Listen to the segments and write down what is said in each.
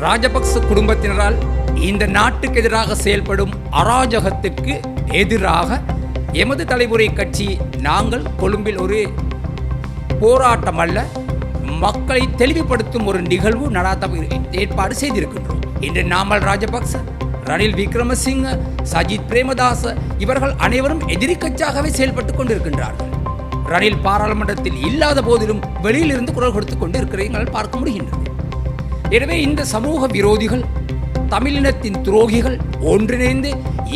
ராஜபக்ச குடும்பத்தினரால் இந்த நாட்டுக்கு எதிராக செயல்படும் அராஜகத்திற்கு எதிராக எமது தலைமுறை கட்சி நாங்கள் கொழும்பில் ஒரு போராட்டம் அல்ல மக்களை தெளிவுபடுத்தும் ஒரு நிகழ்வு நடாத்த ஏற்பாடு செய்திருக்கின்றோம். இன்று நாமல் ராஜபக்ச ரணில் விக்ரமசிங்க சஜித் பிரேமதாச இவர்கள் அனைவரும் எதிரி கட்சியாகவே செயல்பட்டுக் கொண்டிருக்கின்றார்கள். ரணில் பாராளுமன்றத்தில் இல்லாத போதிலும் வெளியிலிருந்து குரல் கொடுத்துக் கொண்டு இருக்கிறீர்கள் பார்க்க முடிகின்றது. எனவே இந்த சமூக விரோதிகள் தமிழினத்தின் துரோகிகள் ஒன்றிணைந்து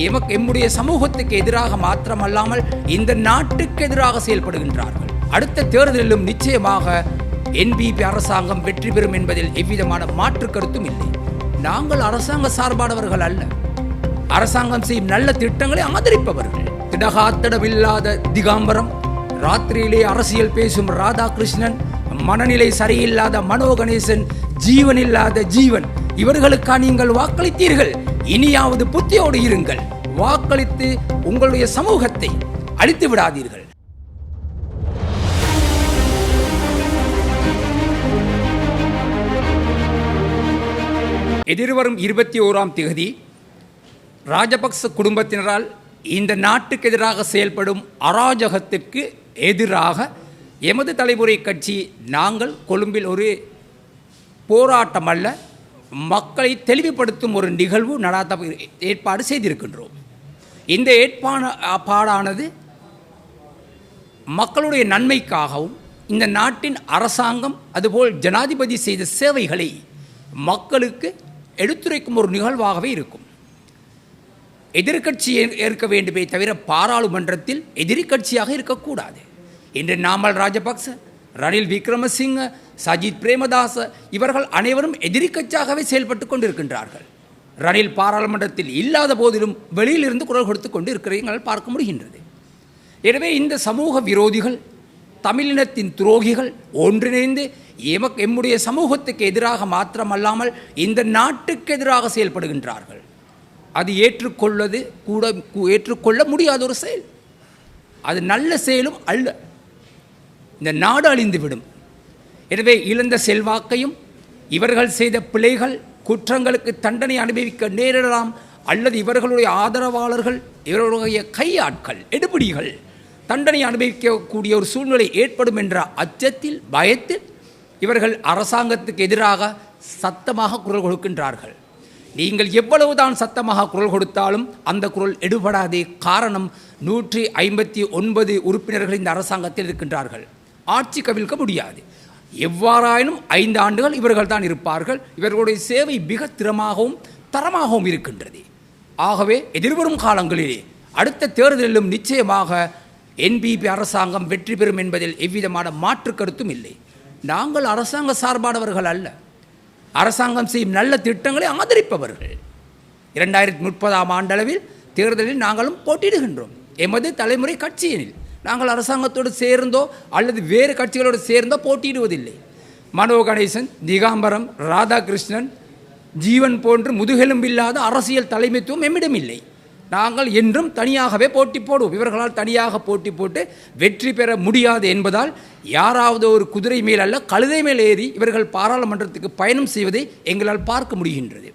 எமக்கு எம்முடைய சமூகத்துக்கு எதிராக மாத்திரமல்லாமல் இந்த நாட்டுக்கு எதிராக செயல்படுகின்றார்கள். அடுத்த தேர்தலிலும் நிச்சயமாக என்பிபி அரசாங்கம் வெற்றி பெறும் என்பதில் எவ்விதமான மாற்று கருத்தும் இல்லை. நாங்கள் அரசாங்க சார்பானவர்கள் அல்ல. அரசாங்கம் செய்யும் நல்ல திட்டங்களை ஆதரிப்பவர்கள். திடகாத்தடவில்லாத திகாம்பரம் ராத்திரியிலே அரசியல் பேசும் ராதாகிருஷ்ணன் மனநிலை சரியில்லாத மனோகணேசன் ஜீவனில்லாத ஜீவன். இவர்களுக்கா நீங்கள் வாக்களித்தீர்கள்? இனியாவது புத்தியோடு இருங்கள். வாக்களித்து உங்களுடைய சமூகத்தை அழித்து விடாதீர்கள். எதிர்வரும் இருபத்தி ஓராம் திகதி ராஜபக்ச குடும்பத்தினரால் இந்த நாட்டுக்கு எதிராக செயல்படும் அராஜகத்திற்கு எதிராக எமது தலைமுறை கட்சி நாங்கள் கொழும்பில் ஒரு போராட்டம் அல்ல மக்களை தெளிவுபடுத்தும் ஒரு நிகழ்வு நடாத்த ஏற்பாடு செய்திருக்கின்றோம். இந்த ஏற்பான பாடானது மக்களுடைய நன்மைக்காகவும் இந்த நாட்டின் அரசாங்கம் அதுபோல் ஜனாதிபதி செய்த சேவைகளை மக்களுக்கு எடுத்துரைக்கும் ஒரு நிகழ்வாகவே இருக்கும். எதிர்க்கட்சி ஏற்க வேண்டுமே தவிர பாராளுமன்றத்தில் எதிர்கட்சியாக இருக்கக்கூடாது. இன்று நாமல் ராஜபக்ச ரணில் விக்ரமசிங்க சஜித் பிரேமதாச இவர்கள் அனைவரும் எதிர்க்கட்சியாகவே செயல்பட்டு கொண்டிருக்கின்றார்கள். ரணில் பாராளுமன்றத்தில் இல்லாத போதிலும் வெளியிலிருந்து குரல் கொடுத்து கொண்டு இருக்கிறீர்கள் பார்க்க முடிகின்றது. எனவே இந்த சமூக விரோதிகள் தமிழினத்தின் துரோகிகள் ஒன்றிணைந்து எமக்கு எம்முடைய சமூகத்துக்கு எதிராக மாத்திரமல்லாமல் இந்த நாட்டுக்கு எதிராக செயல்படுகின்றார்கள். அது ஏற்றுக்கொள்வது கூட ஏற்றுக்கொள்ள முடியாத ஒரு செயல். அது நல்ல செயலும் அல்ல. இந்த நாடு அழிந்துவிடும் எனவே இழந்த செல்வாக்கையும் இவர்கள் செய்த பிழைகள் குற்றங்களுக்கு தண்டனை அனுபவிக்க நேரிடலாம் அல்லது இவர்களுடைய ஆதரவாளர்கள் இவர்களுடைய கையாட்கள் எடுபிடிகள் தண்டனை அனுபவிக்கக்கூடிய ஒரு சூழ்நிலை ஏற்படும் என்ற அச்சத்தில் பயத்தில் இவர்கள் அரசாங்கத்துக்கு எதிராக சத்தமாக குரல் கொடுக்கின்றார்கள். நீங்கள் எவ்வளவுதான் சத்தமாக குரல் கொடுத்தாலும் அந்த குரல் எடுபடாதே காரணம் நூற்றி ஐம்பத்தி ஒன்பது உறுப்பினர்கள் இந்த அரசாங்கத்தில் இருக்கின்றார்கள். ஆட்சி கவிழ்க்க முடியாது. எவ்வாறாயினும் ஐந்து ஆண்டுகள் இவர்கள் தான் இருப்பார்கள். இவர்களுடைய சேவை மிக திறமாகவும் தரமாகவும் இருக்கின்றது. ஆகவே எதிர்வரும் காலங்களிலே அடுத்த தேர்தலிலும் நிச்சயமாக என்பிபி அரசாங்கம் வெற்றி பெறும் என்பதில் எவ்விதமான மாற்று கருத்தும் இல்லை. நாங்கள் அரசாங்க சார்பானவர்கள் அல்ல. அரசாங்கம் செய்யும் நல்ல திட்டங்களை ஆதரிப்பவர்கள். இரண்டாயிரத்தி முப்பதாம் ஆண்டளவில் தேர்தலில் நாங்களும் போட்டியிடுகின்றோம். எமது தலைமுறை கட்சியினில். நாங்கள் அரசாங்கத்தோடு சேர்ந்தோ அல்லது வேறு கட்சிகளோடு சேர்ந்தோ போட்டியிடுவதில்லை. மனோ கணேசன் திகாம்பரம் ராதாகிருஷ்ணன் ஜீவன் போன்று முதுகெலும்பில்லாத அரசியல் தலைமைத்துவம் எம்மிடம் இல்லை நாங்கள் என்றும் தனியாகவே போட்டி போடுவோம். இவர்களால் தனியாக போட்டி போட்டு வெற்றி பெற முடியாது என்பதால் யாராவது ஒரு குதிரை மேல் அல்ல கழுதை மேல் ஏறி இவர்கள் பாராளுமன்றத்துக்கு பயணம் செய்வதை எங்களால் பார்க்க முடிகின்றது.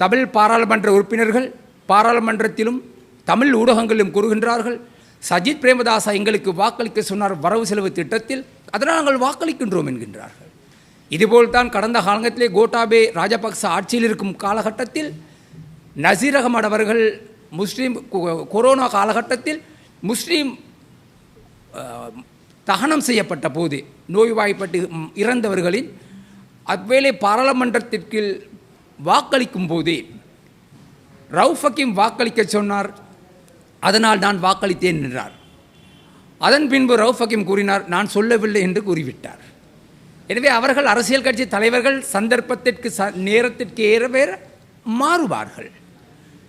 தமிழ் பாராளுமன்ற உறுப்பினர்கள் பாராளுமன்றத்திலும் தமிழ் ஊடகங்களிலும் கூறுகின்றார்கள். சஜித் பிரேமதாசா எங்களுக்கு வாக்களிக்க சொன்னார் வரவு செலவு திட்டத்தில். அதனால் நாங்கள் வாக்களிக்கின்றோம் என்கின்றார்கள். இதுபோல்தான் கடந்த காலத்திலே கோட்டாபே ராஜபக்ச ஆட்சியில் இருக்கும் காலகட்டத்தில் நசீர் அகமட் அவர்கள் முஸ்லீம் கொரோனா காலகட்டத்தில் முஸ்லீம் தகனம் செய்யப்பட்ட போது நோய்வாய்ப்பட்டு இறந்தவர்களின் அவ்வேளை பாராளுமன்றத்திற்கு வாக்களிக்கும் போதே ரவுஃபக்கிம் வாக்களிக்க சொன்னார். அதனால் நான் வாக்களித்தேன் என்றார். அதன் பின்பு ரவுஃப் ஹக்கீம் கூறினார் நான் சொல்லவில்லை என்று கூறிவிட்டார். எனவே அவர்கள் அரசியல் கட்சி தலைவர்கள் சந்தர்ப்பத்திற்கு ச நேரத்திற்கு ஏறவேற மாறுவார்கள்.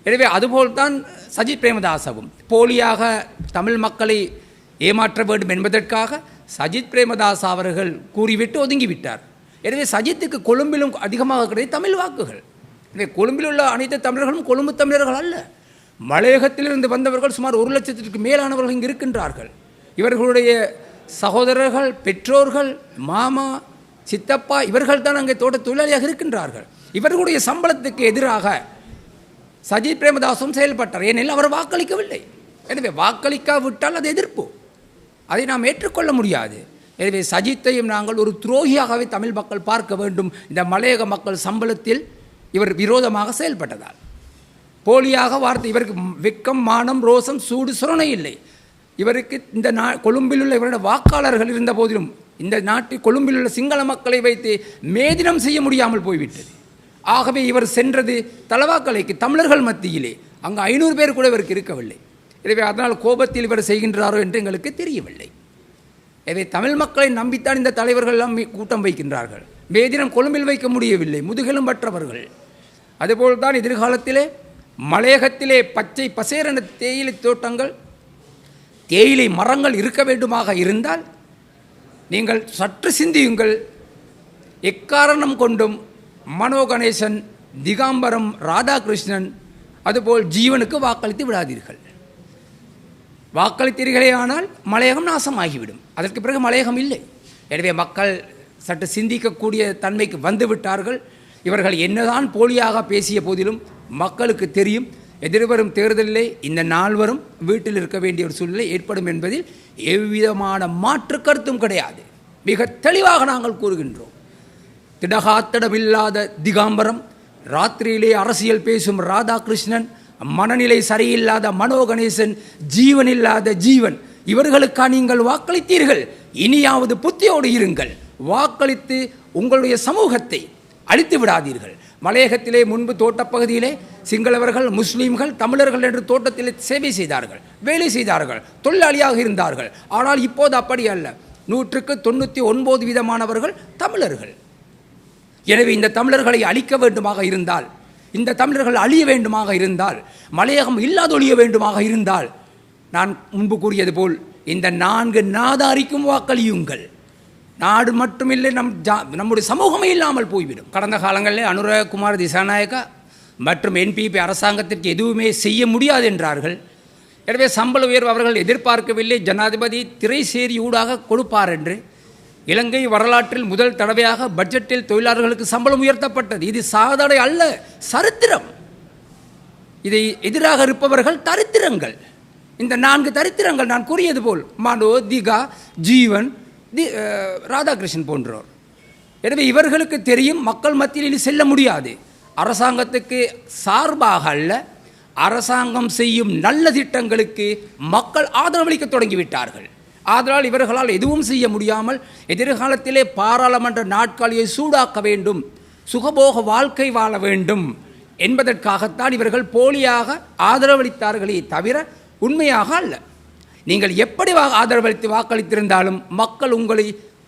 எனவே அதுபோல்தான் சஜித் பிரேமதாசவும் போலியாக தமிழ் மக்களை ஏமாற்ற வேண்டும் என்பதற்காக சஜித் பிரேமதாஸ் அவர்கள் கூறிவிட்டு ஒதுங்கிவிட்டார். எனவே சஜித்துக்கு கொழும்பிலும் அதிகமாக கிடையாது தமிழ் வாக்குகள். எனவே கொழும்பில் உள்ள அனைத்து தமிழர்களும் கொழும்பு தமிழர்கள் அல்ல. மலையகத்திலிருந்து வந்தவர்கள் சுமார் ஒரு லட்சத்திற்கு மேலானவர்கள் இங்கு இருக்கின்றார்கள். இவர்களுடைய சகோதரர்கள் பெற்றோர்கள் மாமா சித்தப்பா இவர்கள் தான் அங்கே தோட்ட தொழிலாளியாக இருக்கின்றார்கள். இவர்களுடைய சம்பளத்துக்கு எதிராக சஜித் பிரேமதாசும் செயல்பட்டார். ஏனெனில் அவர் வாக்களிக்கவில்லை. எனவே வாக்களிக்காவிட்டால் அது எதிர்ப்பு. அதை நாம் ஏற்றுக்கொள்ள முடியாது. எனவே சஜித்தையும் நாங்கள் ஒரு துரோகியாகவே தமிழ் மக்கள் பார்க்க வேண்டும். இந்த மலையக மக்கள் சம்பளத்தில் இவர் விரோதமாக செயல்பட்டதால். போலியாக வார்த்தை. இவருக்கு வெக்கம் மானம் ரோசம் சூடு சுரணை இல்லை. இவருக்கு இந்த நா கொழும்பில் உள்ள இவருடைய வாக்காளர்கள் இருந்த போதிலும் இந்த நாட்டில் கொழும்பில் உள்ள சிங்கள மக்களை வைத்து மேதினம் செய்ய முடியாமல் போய்விட்டது. ஆகவே இவர் சென்றது தலவாக்கலைக்கு தமிழர்கள் மத்தியிலே. அங்கு ஐநூறு பேர் கூட இவருக்கு இருக்கவில்லை. எனவே அதனால் கோபத்தில் இவர் செய்கின்றாரோ என்று எங்களுக்கு தெரியவில்லை. எனவே தமிழ் மக்களை நம்பித்தான் இந்த தலைவர்கள் எல்லாம் கூட்டம் வைக்கின்றார்கள். மேதினம் கொழும்பில் வைக்க முடியவில்லை. முதுகெலும் பற்றவர்கள் அதுபோல் தான் எதிர்காலத்திலே மலையகத்திலே பச்சை பசேரன தேயிலை தோட்டங்கள் தேயிலை மரங்கள் இருக்க வேண்டுமாக இருந்தால் நீங்கள் சற்று சிந்தியுங்கள். எக்காரணம் கொண்டும் மனோ கணேசன் திகாம்பரம் ராதாகிருஷ்ணன் அதுபோல் ஜீவனுக்கு வாக்களித்து விடாதீர்கள். வாக்களித்தீர்களே ஆனால் மலையகம் நாசமாகிவிடும். அதற்கு பிறகு மலையகம் இல்லை. எனவே மக்கள் சற்று சிந்திக்கக்கூடிய தன்மைக்கு வந்துவிட்டார்கள். இவர்கள் என்னதான் போலியாக பேசிய போதிலும் மக்களுக்கு தெரியும் எதிர்வரும் தேர்தலிலே இந்த நால்வரும் வீட்டில் இருக்க வேண்டிய ஒரு சூழ்நிலை ஏற்படும் என்பதில் எவ்விதமான மாற்று கருத்தும் கிடையாது. மிக தெளிவாக நாங்கள் கூறுகின்றோம். திடகாத்திடமில்லாத திகாம்பரம் ராத்திரியிலே அரசியல் பேசும் ராதாகிருஷ்ணன் மனநிலை சரியில்லாத மனோகணேசன் ஜீவன் இல்லாத ஜீவன் இவர்களுக்கா நீங்கள் வாக்களித்தீர்கள்? இனியாவது புத்தியோடு இருங்கள். வாக்களித்து உங்களுடைய சமூகத்தை அழித்து விடாதீர்கள். மலையகத்திலே முன்பு தோட்டப்பகுதியிலே சிங்களவர்கள் முஸ்லீம்கள் தமிழர்கள் என்று தோட்டத்திலே சேவை செய்தார்கள் வேலை செய்தார்கள் தொழிலாளியாக இருந்தார்கள். ஆனால் இப்போது அப்படி அல்ல. நூற்றுக்கு தொண்ணூற்றி ஒன்பது விதமானவர்கள் தமிழர்கள். எனவே இந்த தமிழர்களை அழிக்க வேண்டுமாக இருந்தால் இந்த தமிழர்கள் அழிய வேண்டுமாக இருந்தால் மலையகம் இல்லாதொழிய வேண்டுமாக இருந்தால் நான் முன்பு கூறியது போல் இந்த நான்கு நாதாரிக்கும் வாக்களியுங்கள். நாடு மட்டுமில்லை நம் ஜா நம்முடைய சமூகமே இல்லாமல் போய்விடும். கடந்த காலங்களில் அனுரகுமார் திசாநாயக்கா மற்றும் என்பிபி அரசாங்கத்திற்கு எதுவுமே செய்ய முடியாது என்றார்கள். எனவே சம்பள உயர்வு அவர்கள் எதிர்பார்க்கவில்லை. ஜனாதிபதி திரைசேரி ஊடாக கொடுப்பார் என்று. இலங்கை வரலாற்றில் முதல் தடவையாக பட்ஜெட்டில் தொழிலாளர்களுக்கு சம்பளம் உயர்த்தப்பட்டது. இது சாதனை அல்ல சரித்திரம். இதை எதிராக இருப்பவர்கள் தரித்திரங்கள். இந்த நான்கு தரித்திரங்கள் நான் கூறியது போல் மனோ திகா ஜீவன் தி ராதாகிருஷ்ணன் போன்றோர். எனவே இவர்களுக்கு தெரியும் மக்கள் மத்தியில் இனி செல்ல முடியாது. அரசாங்கத்துக்கு சார்பாக அல்ல அரசாங்கம் செய்யும் நல்ல திட்டங்களுக்கு மக்கள் ஆதரவளிக்க தொடங்கிவிட்டார்கள். ஆதலால் இவர்களால் எதுவும் செய்ய முடியாமல் எதிர்காலத்திலே பாராளுமன்ற நாட்காலியை சூடாக்க வேண்டும் சுகபோக வாழ்க்கை வாழ வேண்டும் என்பதற்காகத்தான் இவர்கள் போலியாக ஆதரவளித்தார்களே தவிர உண்மையாக அல்ல. நீங்கள் எப்படி வா ஆதரவளித்து வாக்களித்திருந்தாலும் மக்கள் உங்களை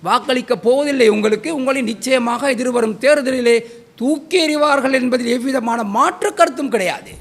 வாக்களிக்க போவதில்லை. உங்களுக்கு உங்களை நிச்சயமாக எதிர்வரும் தேர்தலிலே தூக்கி எறிவார்கள் என்பதில் எவ்விதமான மாற்று கருத்தும் கிடையாது.